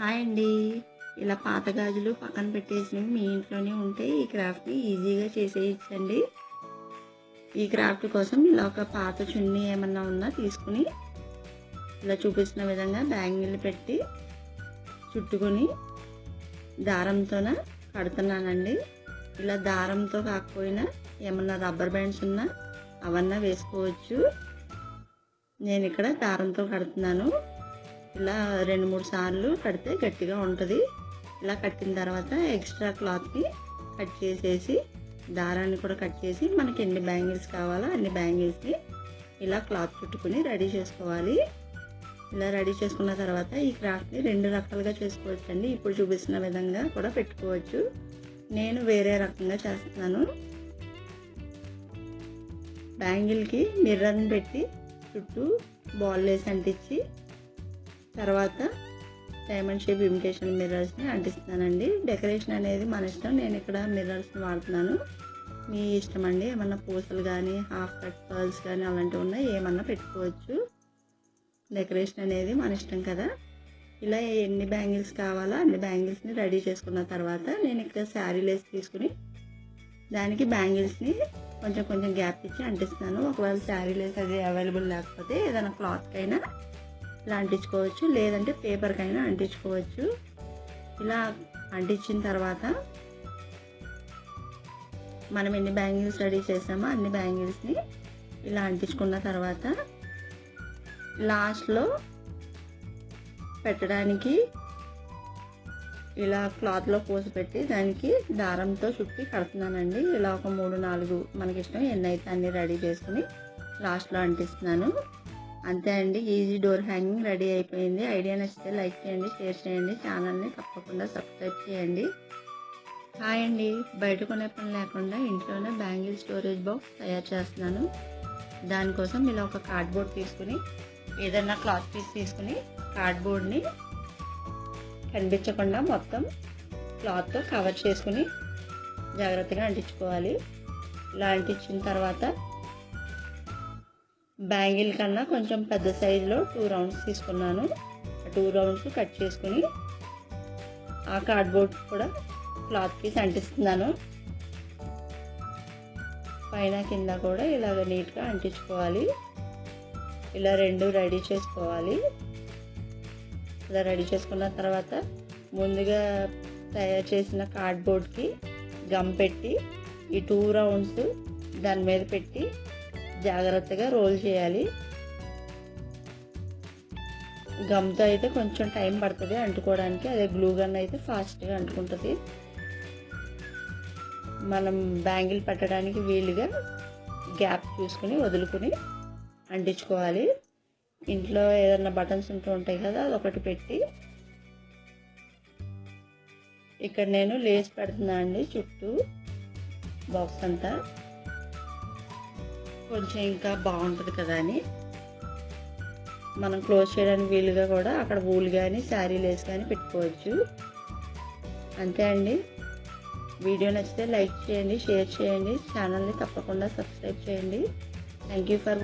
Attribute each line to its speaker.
Speaker 1: Hi అండి. ఇలా పాత గాజులు పక్కన పెట్టేసినవి మీ ఇంట్లోనే ఉంటే ఈ క్రాఫ్ట్ని ఈజీగా చేసేయచ్చండి. ఈ క్రాఫ్ట్ కోసం ఇలా ఒక పాత చున్నీ ఏమన్నా ఉన్నా తీసుకుని ఇలా చూపిస్తున్న విధంగా బ్యాంగిల్ పెట్టి చుట్టుకొని దారంతోన కడుతున్నానండి. ఇలా దారంతో కాకపోయినా ఏమన్నా రబ్బర్ బ్యాండ్స్ ఉన్నా అవన్నా వేసుకోవచ్చు. నేను ఇక్కడ దారంతో కడుతున్నాను. ఇలా రెండు మూడు సార్లు కడితే గట్టిగా ఉంటుంది. ఇలా కట్టిన తర్వాత ఎక్స్ట్రా క్లాత్ని కట్ చేసేసి దారాన్ని కూడా కట్ చేసి మనకి ఎన్ని బ్యాంగిల్స్ కావాలో అన్ని బ్యాంగిల్స్ని ఇలా క్లాత్ చుట్టుకుని రెడీ చేసుకోవాలి. ఇలా రెడీ చేసుకున్న తర్వాత ఈ క్రాఫ్ట్ని రెండు రకాలుగా చేసుకోవచ్చు అండి ఇప్పుడు చూపిస్తున్న విధంగా కూడా పెట్టుకోవచ్చు. నేను వేరే రకంగా చేస్తున్నాను. బ్యాంగిల్కి మిర్రర్ని పెట్టి చుట్టూ బాల్ వేసి అంటించి తర్వాత డైమండ్ షేప్ ఇమిటేషన్ మిర్రర్స్ని అంటిస్తానండి. డెకరేషన్ అనేది మన ఇష్టం. నేను ఇక్కడ మిర్రర్స్ని వాడుతున్నాను. మీ ఇష్టం అండి. ఏమన్నా పూసలు కానీ హాఫ్ కట్ పర్ల్స్ కానీ అలాంటివి ఉన్నాయి ఏమన్నా పెట్టుకోవచ్చు. డెకరేషన్ అనేది మన ఇష్టం కదా. ఇలా ఎన్ని బ్యాంగిల్స్ కావాలో అన్ని బ్యాంగిల్స్ని రెడీ చేసుకున్న తర్వాత నేను ఇక్కడ శారీ లేస్ తీసుకుని దానికి బ్యాంగిల్స్ని కొంచెం కొంచెం గ్యాప్ ఇచ్చి అంటిస్తాను. ఒకవేళ శారీ లేస్ అది అవైలబుల్ లేకపోతే ఏదైనా క్లాత్కైనా ఇలా అంటించుకోవచ్చు. లేదంటే పేపర్కైనా అంటించుకోవచ్చు. ఇలా అంటించిన తర్వాత మనం ఎన్ని బ్యాంగిల్స్ రెడీ చేసామో అన్ని బ్యాంగిల్స్ని ఇలా అంటించుకున్న తర్వాత లాస్ట్లో పెట్టడానికి ఇలా క్లాత్లో పోసి పెట్టి దానికి దారంతో చుట్టి కడుతున్నానండి. ఇలా ఒక మూడు నాలుగు మనకి ఇష్టం ఎన్ని అయితే అన్ని రెడీ చేసుకుని లాస్ట్లో అంటిస్తున్నాను. అంతే అండి. ఈజీ డోర్ హ్యాంగింగ్ రెడీ అయిపోయింది. ఐడియా నచ్చితే లైక్ చేయండి షేర్ చేయండి ఛానల్ని తప్పకుండా సబ్స్క్రైబ్ చేయండి. హాయ్ అండి. బయట కొనే పని లేకుండా ఇంట్లోనే బ్యాంగిల్ స్టోరేజ్ బాక్స్ తయారు చేస్తున్నాను. దానికోసం ఇలా ఒక కార్డ్బోర్డ్ తీసుకుని ఏదైనా క్లాత్ పీస్ తీసుకుని కార్డ్బోర్డ్ని కనిపించకుండా మొత్తం క్లాత్తో కవర్ చేసుకుని జాగ్రత్తగా అంటించుకోవాలి. ఇలా అంటించిన తర్వాత బ్యాంగిల్ కన్నా కొంచెం పెద్ద సైజులో టూ రౌండ్స్ తీసుకున్నాను. ఆ టూ రౌండ్స్ కట్ చేసుకుని ఆ కార్డ్బోర్డ్ కూడా క్లాత్కి అంటిస్తున్నాను. పైన కింద కూడా ఇలాగ నీట్గా అంటించుకోవాలి. ఇలా రెండు రెడీ చేసుకోవాలి. ఇలా రెడీ చేసుకున్న తర్వాత ముందుగా తయారు చేసిన కార్డ్బోర్డ్కి గమ్ పెట్టి ఈ టూ రౌండ్స్ దాని మీద పెట్టి జాగ్రత్తగా రోల్ చేయాలి. గమ్తో అయితే కొంచెం టైం పడుతుంది అంటుకోవడానికి. అదే గ్లూ గన్ అయితే ఫాస్ట్గా అంటుకుంటుంది. మనం బ్యాంగిల్ పెట్టడానికి వీలుగా గ్యాప్ చూసుకుని వదులుకుని అంటించుకోవాలి. ఇంట్లో ఏదన్నా బటన్స్ ఉంటూ ఉంటాయి కదా అదొకటి పెట్టి. ఇక్కడ నేను లేస్ పెడుతున్నా అండి చుట్టూ బాక్స్ అంతా. కొంచెం ఇంకా బాగుంటుంది కదా అని. మనం క్లోజ్ చేయడానికి వీలుగా కూడా అక్కడ వూల్ కానీ శారీ లేస్ కానీ పెట్టుకోవచ్చు. అంతే అండి. వీడియో నచ్చితే లైక్ చేయండి షేర్ చేయండి. ఛానల్ని తప్పకుండా సబ్స్క్రైబ్ చేయండి. Thank you for